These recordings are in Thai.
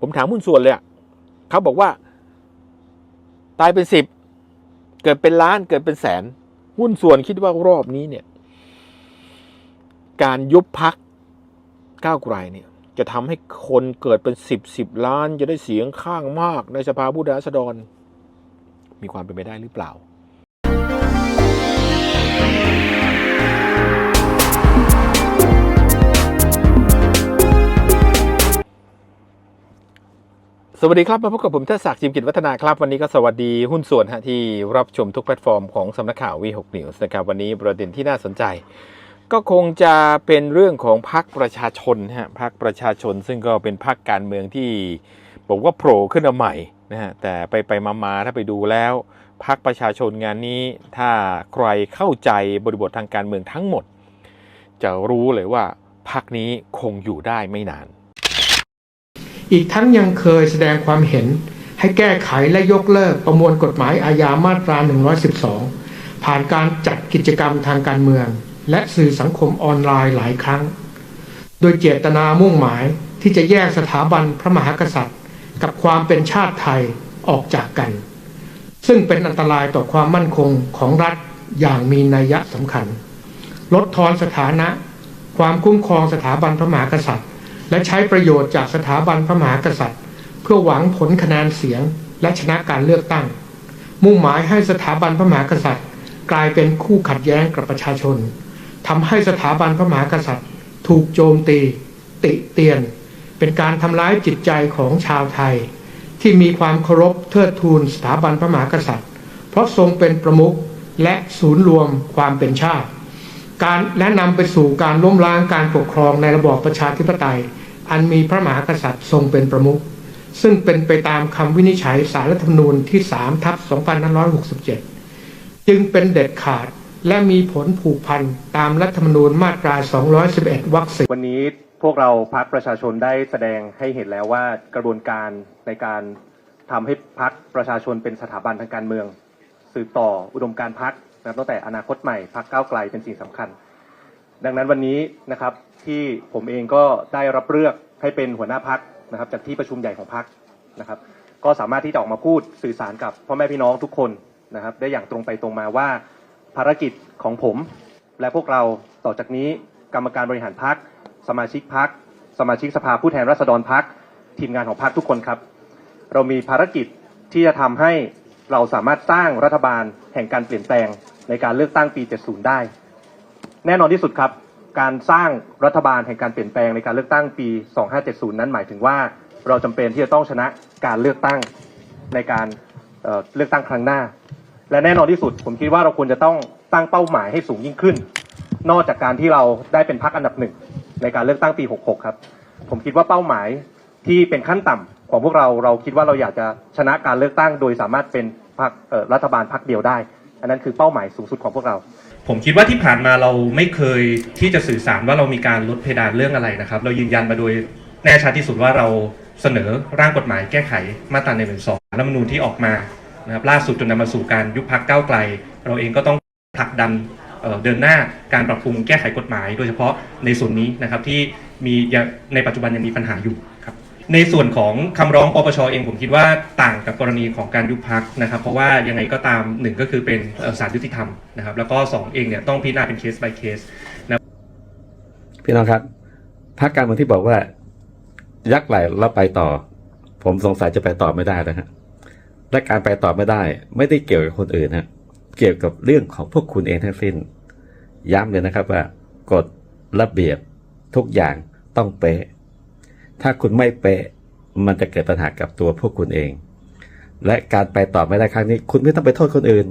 ผมถามหุ้นส่วนเลยเขาบอกว่า ตายเป็นสิบเกิดเป็นล้านเกิดเป็นแสน หุ้นส่วนคิดว่ารอบนี้เนี่ย การยุบพักก้าวไกลเนี่ย จะทำให้คนเกิดเป็นสิบสิบล้าน จะได้เสียงข้างมากในสภาผู้แทนราษฎร มีความเป็นไปได้หรือเปล่า สวัสดีครับ มาพบกับผมเทศศักดิ์จิมกิจวัฒนาครับ วันนี้ก็สวัสดีหุ้นส่วนฮะที่รับชมทุกแพลตฟอร์มของสำนักข่าววีหกนิวส์นะครับ วันนี้ประเด็นที่น่าสนใจ ก็คงจะเป็นเรื่องของพรรคประชาชนฮะพรรคประชาชน ซึ่งก็เป็นพรรคการเมืองที่บอกว่าโผล่ขึ้นมาใหม่นะฮะแต่ไปไปมามาถ้าไปดูแล้วพรรคประชาชนงานนี้ ถ้าใครเข้าใจบริบททางการเมืองทั้งหมด จะรู้เลยว่าพรรคนี้คงอยู่ได้ไม่นาน อีกทั้งยังเคยแสดงความเห็น ให้แก้ไขและยกเลิกประมวลกฎหมายอาญามาตรา 112 ผ่านการจัดกิจกรรมทางการเมือง และสื่อสังคมออนไลน์หลายครั้ง โดยเจตนามุ่งหมายที่จะแยกสถาบันพระมหากษัตริย์ กับความเป็นชาติไทยออกจากกัน ซึ่งเป็นอันตรายต่อความมั่นคงของรัฐอย่างมีนัยสำคัญ ลดทอนสถานะ ความคุ้มครองสถาบันพระมหากษัตริย์ และใช้ประโยชน์จากสถาบันพระมหากษัตริย์ เพื่อหวังผลคะแนนเสียงและชนะการเลือกตั้ง มุ่งหมายให้สถาบันพระมหากษัตริย์ กลายเป็นคู่ขัดแย้งกับประชาชนทำให้สถาบันพระมหากษัตริย์ ถูกโจมตี ติเตียน เป็นการทำร้ายจิตใจของชาวไทย ที่มีความเคารพเทิดทูนสถาบันพระมหากษัตริย์ เพราะทรงเป็นประมุขและศูนย์รวมความเป็นชาติ การและนำไปสู่การล้มล้างการปกครองในระบอบประชาธิปไตย อันมีพระมหากษัตริย์ทรงเป็นประมุขซึ่งเป็นไปตามคำวินิจฉัยสารรัฐธรรมนูญที่3ทับ2567 จึงเป็นเด็ดขาดและมีผลผูกพันตามรัฐธรรมนูญมาตรา 211 วรรคสิวันนี้พวกเราพักประชาชนได้แสดงให้เห็นแล้วว่ากระบวนการในการทำให้พักประชาชนเป็นสถาบันทางการเมือง สืบต่ออุดมการพัก นะครับตั้งแต่อนาคตใหม่พักก้าวไกลเป็นสิ่งสำคัญ ดังนั้นวันนี้นะครับที่ผมเองก็ได้รับเลือกให้เป็นหัวหน้าพักนะครับจากที่ประชุมใหญ่ของพักนะครับก็สามารถที่จะออกมาพูดสื่อสารกับพ่อแม่พี่น้องทุกคนนะครับได้อย่างตรงไปตรงมาว่าภารกิจของผม และพวกเราต่อจากนี้กรรมการบริหารพักสมาชิกพักสมาชิกสภาผู้แทนราษฎรพักทีมงานของพักทุกคนครับ เรามีภารกิจที่จะทำให้ เราสามารถสร้างรัฐบาลแห่งการเปลี่ยนแปลงในการเลือกตั้งปี 70 ได้ แน่นอนที่สุดครับ การสร้างรัฐบาลแห่งการเปลี่ยนแปลงในการเลือกตั้งปี 2570 นั้นหมายถึงว่าเราจำเป็นที่จะต้องชนะการเลือกตั้งในการเเลือกตั้งครั้งหน้า และแน่นอนที่สุด ผมคิดว่าเราควรจะต้องตั้งเป้าหมายให้สูงยิ่งขึ้น นอกจากการที่เราได้เป็นพรรคอันดับหนึ่งในการเลือกตั้งปี 66 ครับ ผมคิดว่าเป้าหมายที่เป็นขั้นต่ำ ของพวกเราเราคิดว่าเราอยากจะชนะการเลือกตั้ง โดยสามารถเป็นพรรครัฐบาลพรรคเดียวได้ อันนั้นคือเป้าหมายสูงสุดของพวกเรา ผมคิดว่าที่ผ่านมาเราไม่เคยที่จะสื่อสารว่าเรามีการลดเพดานเรื่องอะไรนะครับ เรายืนยันมาโดยแน่ชัดที่สุดว่าเราเสนอร่างกฎหมายแก้ไขมาตรา1นึรัฐธรรมนูญที่ออกมานะครับล่าสุดจนนำมาสู่การยุบพักก้าวไกล เราเองก็ต้องผลักดันเเดินหน้าการปรับปรุงแก้ไขกฎหมาย โดยเฉพาะในส่วนนี้นะครับที่มีในปัจจุบันยังมีปัญหาอยู่ครับ ในส่วนของคำร้องปปชเองผมคิดว่าต่างกับกรณีของการยุบพักนะครับ เพราะว่ายังไงก็ตามหนึ่งก็คือเป็นเอ่อศาลยุติธรรมนะครับ แล้วก็สองเองเนี่ยต้องพิจารณาเป็นเคส by เคสนะพี่น้องครับพรรคการเมืองที่บอกว่า ยักไหลแล้วไปต่อ ผมสงสัยจะไปต่อไม่ได้นะฮะและการไปต่อไม่ได้ ไม่ได้เกี่ยวกับคนอื่นฮะเกี่ยวกับเรื่องของพวกคุณเองทั้งสิ้น ย้ำเลยนะครับว่ากฎระเบียบทุกอย่างต้องเป๊ะ ถ้าคุณไม่เป๊ะมันจะเกิดปัญหากับตัวพวกคุณเอง และการไปต่อไม่ได้ครั้งนี้ คุณไม่ต้องไปโทษคนอื่น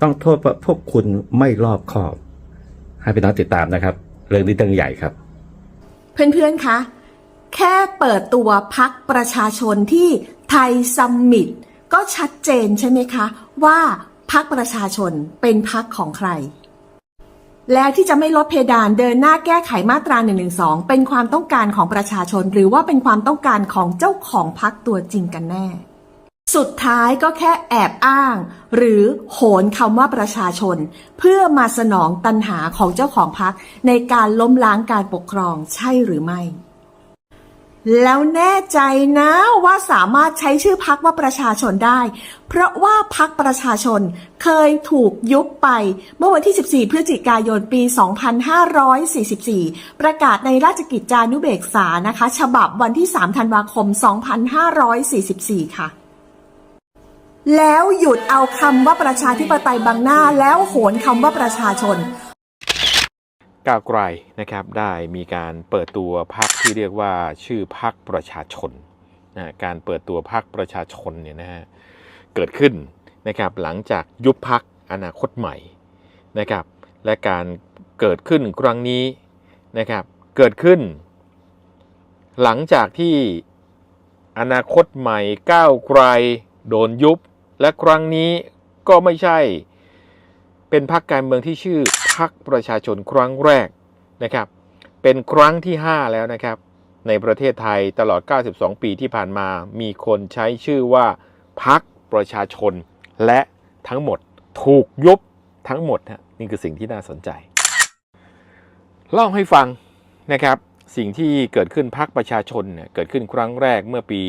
ต้องโทษว่าพวกคุณไม่รอบคอบ ให้พี่น้องติดตามนะครับ เรื่องนี้เรื่องใหญ่ครับ เพื่อนๆคะแค่เปิดตัวพักประชาชนที่ไทยซัมมิตก็ชัดเจนใช่ไหมคะ ว่าพักประชาชนเป็นพักของใคร แล้วที่จะไม่ลดเพดานเดินหน้าแก้ไขมาตรา1นึเป็นความต้องการของประชาชน หรือว่าเป็นความต้องการของเจ้าของพักตัวจริงกันแน่ สุดท้ายก็แค่แอบอ้าง หรือโหนคำว่าประชาชน เพื่อมาสนองตันหาของเจ้าของพักในการล้มล้างการปกครองใช่หรือไม่ แล้วแน่ใจนะว่าสามารถใช้ชื่อพักว่าประชาชนได้ เพราะว่าพักประชาชนเคยถูกยุบไป เมื่อวันที่ 14 พฤศจิกายนปี 2544 ประกาศในราชกิจจานุเบกษานะคะ ฉบับวันที่ 3 ธันวาคม 2544 ค่ะแล้วหยุดเอาคำว่าประชาธิปไตยบังหน้าแล้วโหนคำว่าประชาชน ก้าวไกลนะครับได้มีการเปิดตัวพักที่เรียกว่าชื่อพักประชาชนนะการเปิดตัวพักประชาชนเนี่ยนะฮะเกิดขึ้นนะครับหลังจากยุบพักอนาคตใหม่นะครับและการเกิดขึ้นครั้งนี้นะครับเกิดขึ้น หลังจากที่อนาคตใหม่ก้าวไกลโดนยุบ และครั้งนี้ก็ไม่ใช่เป็นพรรคการเมืองที่ชื่อ รรคประชาชนครั้งแรกนะครับ เป็นครั้งที่ 5 แล้วนะครับ ในประเทศไทยตลอด 92 ปีที่ผ่านมา มีคนใช้ชื่อว่าพรรคประชาชน และทั้งหมดถูกยุบทั้งหมดฮะนี่คือสิ่งที่น่าสนใจ เล่าให้ฟังนะครับสิ่งที่เกิดขึ้นพรรคประชาชนเนี่ยเกิดขึ้นครั้งแรกเมื่อปี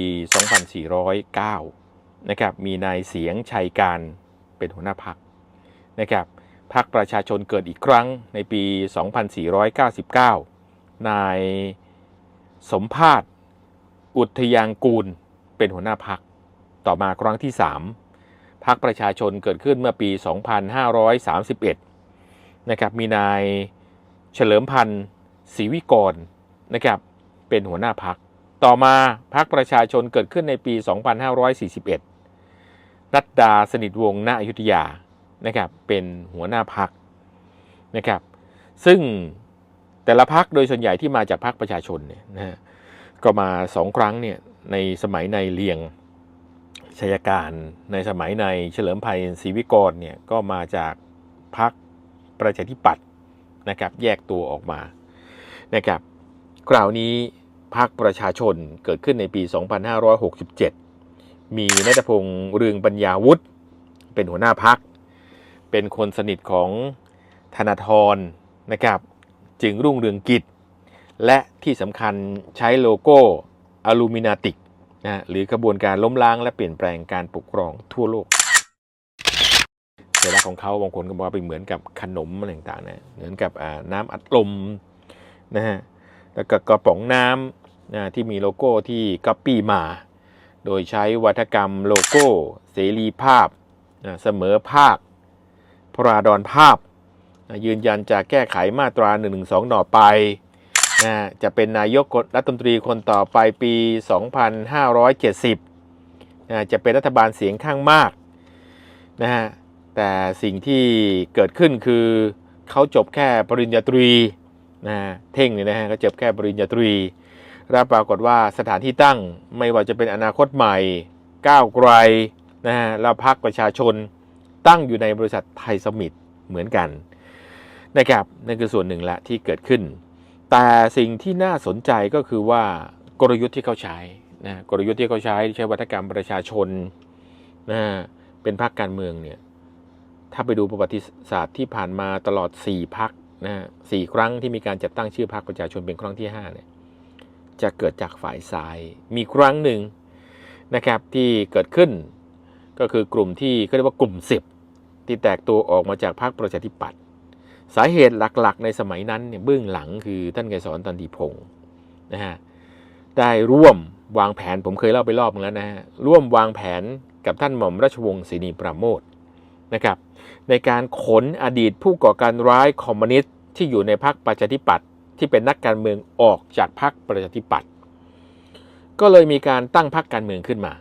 2409 นะครับ มีนายเสียงชัยการเป็นหัวหน้าพรรคนะครับ พรรคประชาชนเกิดอีกครั้งในปี 2499 นายสมภาษอุทยางกูลเป็นหัวหน้าพรรคต่อมาครั้งที่ 3พรรคประชาชนเกิดขึ้นเมื่อปี 2531 นะครับ มีนายเฉลิมพันธ์ศรีวิกรนะครับ เป็นหัวหน้าพรรคต่อมาพรรคประชาชนเกิดขึ้นในปี 2541 รัตดาสนิทวงศ์ณอยุธยา นะครับเป็นหัวหน้าพักนะครับ ซึ่งแต่ละพักโดยส่วนใหญ่ที่มาจากพักประชาชนเนี่ยนะฮะก็มาสองครั้งเนี่ยในสมัยในเลียงชัยการในสมัยในเฉลิมภัยศรีวิกรเนี่ยก็มาจากพักประชาธิปัตย์นะครับแยกตัวออกมานะครับคราวนี้พักประชาชนเกิดขึ้นในปี 2567 มีนัทพงษ์เรืองปัญญาวุฒิเป็นหัวหน้าพัก เป็นคนสนิทของธนาธรนะครับจึงรุ่งเรืองกิจ และที่สำคัญใช้โลโก้อลูมินาติกนะหรือกระบวนการล้มล้างและเปลี่ยนแปลงการปกครองทั่วโลกสัญลักษณ์ของเขาบางคนก็บอกว่าเป็นเหมือนกับขนมอะไรต่างๆนะเหมือนกับน้ำอัดลมนะฮะแล้วก็กระป๋องน้ำนะที่มีโลโก้ที่ก๊อปปี้มา โดยใช้วัฒกรรมโลโก้ เสรีภาพนะเสมอภาค พราดอนภาพ ยืนยันจะแก้ไขมาตรา1นึต่อไปนะจะเป็นนายกรัฐมนตรีคนต่อไปปี 2570นะจะเป็นรัฐบาลเสียงข้างมากนะฮะแต่สิ่งที่เกิดขึ้นคือเขาจบแค่ปริญญาตรีนะฮะเท่งเนี่ยนะฮะเขาจบแค่ปริญญาตรีแล้วปรากฏว่าสถานที่ตั้งไม่ว่าจะเป็นอนาคตใหม่ก้าวไกลนะฮะแล้วพรรคประชาชน ตั้งอยู่ในบริษัทไทยสมิธเหมือนกันนะครับนั่นคือส่วนหนึ่งละที่เกิดขึ้น แต่สิ่งที่น่าสนใจก็คือว่ากลยุทธ์ที่เขาใช้นะกลยุทธ์ที่เขาใช้ใช้วัฒกรรมประชาชนนะเป็นพรรคการเมืองเนี่ยถ้าไปดูประวัติศาสตร์ที่ผ่านมาตลอด 4พักนะสี่ครั้งที่มีการจัดตั้งชื่อพรรคประชาชนเป็นครั้งที่5เนี่ยจะเกิดจากฝ่ายซ้าย มีครั้งหนึ่งนะครับที่เกิดขึ้น ก็คือกลุ่มที่เขาเรียกว่ากลุ่ม 10 ที่แตกตัวออกมาจากพรรคประชาธิปัตย์สาเหตุหลักๆ ในสมัยนั้นเนี่ยเบื้องหลังคือท่านไกรสอนตันติพงศ์นะฮะได้ร่วมวางแผนผมเคยเล่าไปรอบนึงแล้วนะฮะร่วมวางแผนกับท่านหม่อมราชวงศ์ศรีนีปราโมทนะครับในการขนอดีตผู้ก่อการร้ายคอมมิวนิสต์ที่อยู่ในพรรคประชาธิปัตย์ที่เป็นนักการเมืองออกจากพรรคประชาธิปัตย์ก็เลยมีการตั้งพรรคการเมืองขึ้นมา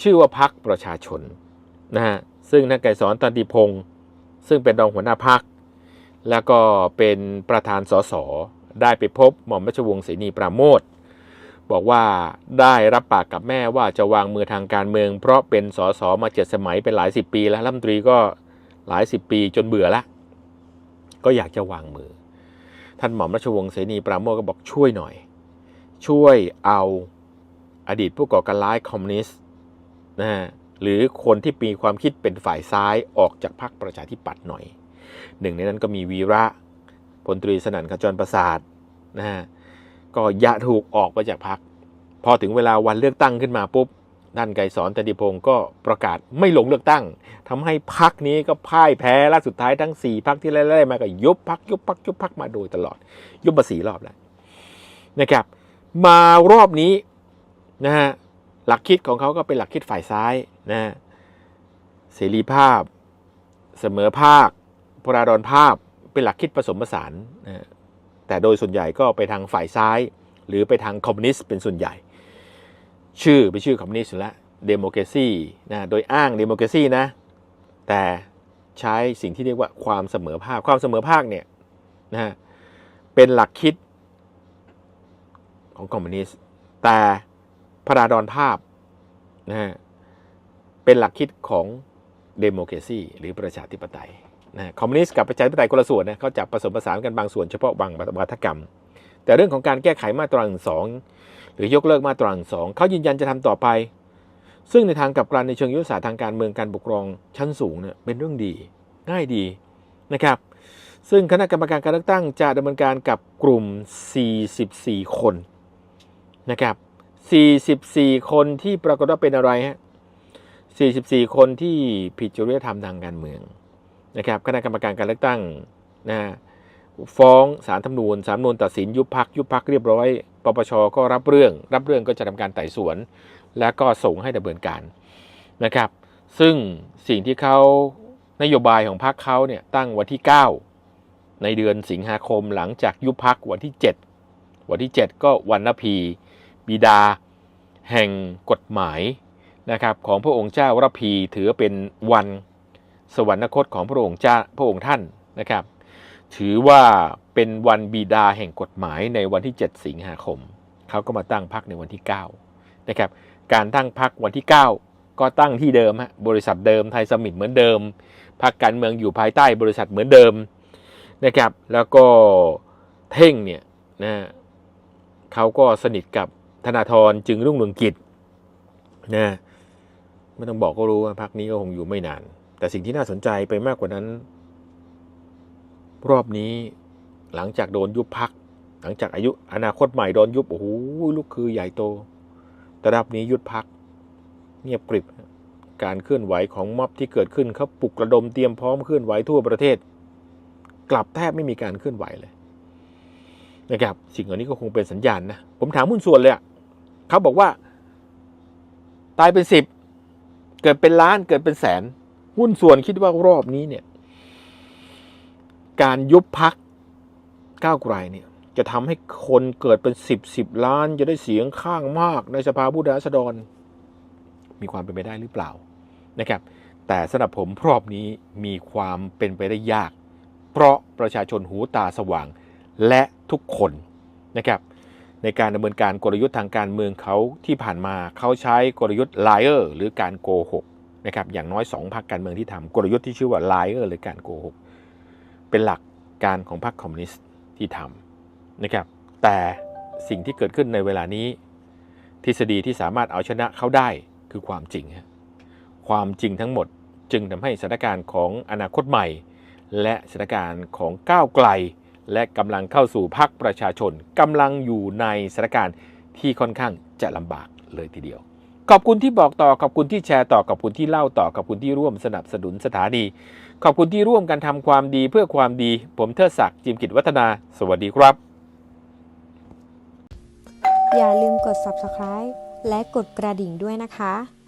ชื่อว่าพรรคประชาชนนะฮะซึ่งท่านไกรสอนตันติพงศ์ซึ่งเป็นรองหัวหน้าพรรคแล้วก็เป็นประธานสสได้ไปพบหม่อมราชวงศ์เสนีปราโมทบอกว่าได้รับปากกับแม่ว่าจะวางมือทางการเมือง เพราะเป็นสสมาเจ็ดสมัยเป็นหลายสิบปี แล้วรัฐมนตรีก็หลายสิบปีจนเบื่อละก็อยากจะวางมือ ท่านหม่อมราชวงศ์เสนีปราโมทก็บอกช่วยหน่อย ช่วยเอาอดีตผู้ก่อการร้ายคอมมิวนิสต์ นะฮะหรือคนที่มีความคิดเป็นฝ่ายซ้ายออกจากพรรคประชาธิปัตย์หน่อย หนึ่งในนั้นก็มีวีระพลตรีสนั่นขจรประสาทนะฮะก็ยะถูกออกไปจากพรรคพอถึงเวลาวันเลือกตั้งขึ้นมาปุ๊บด้านไกรสอนตติพงศ์ก็ประกาศไม่ลงเลือกตั้งทำให้พักนี้ก็พ่ายแพ้และสุดท้ายทั้ง 4พักที่ไล่ๆมาก็ยุบพักยุบพักยุบพักมาโดยตลอด ยุบมาสี่รอบแล้วนะครับ มารอบนี้นะฮะ หลักคิดของเขาก็เป็นหลักคิดฝ่ายซ้ายนะเสรีภาพ เสมอภาคพราดอนภาพเป็นหลักคิดผสมผสานนะแต่โดยส่วนใหญ่ก็ไปทางฝ่ายซ้าย หรือไปทางคอมมิวนิสต์เป็นส่วนใหญ่ ชื่อเป็นชื่อคอมมิวนิสต์แล้วเดโม c r a ซีนะโดยอ้างเดโม c r a ซีนะ แต่ใช้สิ่งที่เรียกว่าความเสมอภาคความเสมอภาคเนี่ยนะเป็นหลักคิดของคอมมิวนิสต์แต่ พราดอนภาพนะฮะเป็นหลักคิดของเดโม c r a ซีหรือประชาธิปไตยนะคอมมิวนิสต์กับประชาธิปไตยคนละส่วนนะเขาจะผสมผสานกันบางส่วนเฉพาะบางวัฒกรรม แต่เรื่องของการแก้ไขมาตราหนึ่งสองหรือยกเลิกมาตราหนึ่งสองเขายืนยันจะทำต่อไป ซึ่งในทางกลับกันในเชิงยุทธศาสตร์ทางการเมืองการปกครองชั้นสูงเนี่ยเป็นเรื่องดีง่ายดีนะครับ ซึ่งคณะกรรมการการเลือกตั้งจะดำเนินการกับกลุ่ม 44 คนนะครับ 44 คนที่ปรากฏว่าเป็นอะไรฮะ44 คนที่ผิดจริยธรรมทางการเมืองนะครับคณะกรรมการการเลือกตั้งนะฮะฟ้องสารธรรมนูญสารนูญตัดสินยุบพักยุบพักเรียบร้อยปปชก็รับเรื่อง รับเรื่องก็จะทำการไต่สวน และก็ส่งให้ดำเนินการนะครับ ซึ่งสิ่งที่เขานโยบายของพรรคเขาเนี่ยตั้งวันที่ 9 ในเดือนสิงหาคมหลังจากยุบพักวันที่ 7 วันที่ 7 ก็วันนพี บิดา แห่งกฎหมายนะครับของพระองค์เจ้าวรพีถือเป็นวันสวรรคตของพระองค์เจ้าพระองค์ท่านนะครับ ถือว่าเป็นวันบิดาแห่งกฎหมายในวันที่ 7 สิงหาคมเขาก็มาตั้งพักในวันที่9นะครับการตั้งพักวันที่ 9 ก็ตั้งที่เดิมฮะบริษัทเดิมไทยสมิธเหมือนเดิมพักการเมืองอยู่ภายใต้บริษัทเหมือนเดิมนะครับ แล้วก็เท่งเนี่ยนะเขาก็สนิทกับ ธนาธรจึงรุ่งเรืองกิจนะไม่ต้องบอกก็รู้ว่าพักนี้ก็คงอยู่ไม่นาน แต่สิ่งที่น่าสนใจไปมากกว่านั้น รอบนี้หลังจากโดนยุบพัก หลังจากอายุอนาคตใหม่โดนยุบโอ้โหลูกคือใหญ่โตแต่รอบนี้ยุดพัก เงียบกริบ การเคลื่อนไหวของม็อบที่เกิดขึ้นเขาปลุกระดมเตรียมพร้อมเคลื่อนไหวทั่วประเทศ กลับแทบไม่มีการเคลื่อนไหวเลยนะครับสิ่งเหล่านี้ก็คงเป็นสัญญาณนะ ผมถามหุ้นส่วนเลยอะ เขาบอกว่า ตายเป็นสิบเกิดเป็นล้านเกิดเป็นแสน หุ้นส่วนคิดว่ารอบนี้เนี่ย การยุบพักก้าวไกลเนี่ย จะทำให้คนเกิดเป็นสิบสิบล้าน จะได้เสียงข้างมากในสภาผู้แทนราษฎร มีความเป็นไปได้หรือเปล่านะครับ แต่สำหรับผมรอบนี้มีความเป็นไปได้ยาก เพราะประชาชนหูตาสว่างและทุกคนนะครับ ในการดำเนินการกลยุทธ์ทางการเมืองเขาที่ผ่านมาเขาใช้กลยุทธ์ liar หรือการโกหกนะครับอย่างน้อยสองพรรคการเมืองที่ทำกลยุทธ์ที่ชื่อว่า liar หรือการโกหกเป็นหลักการของพรรคคอมมิวนิสต์ที่ทำนะครับแต่สิ่งที่เกิดขึ้นในเวลานี้ ทฤษฎีที่สามารถเอาชนะเขาได้คือความจริง ความจริงทั้งหมดจึงทำให้สถานการณ์ของอนาคตใหม่ และสถานการณ์ของก้าวไกล และกำลังเข้าสู่พรรคประชาชนกำลังอยู่ในสถานการณ์ที่ค่อนข้างจะลำบากเลยทีเดียว ขอบคุณที่บอกต่อขอบคุณที่แชร์ต่อขอบคุณที่เล่าต่อขอบคุณที่ร่วมสนับสนุนสถานี ขอบคุณที่ร่วมกันทำความดีเพื่อความดี ผมเทิดศักดิ์จิมกิจวัฒนา สวัสดีครับ อย่าลืมกด subscribe และกดกระดิ่งด้วยนะคะ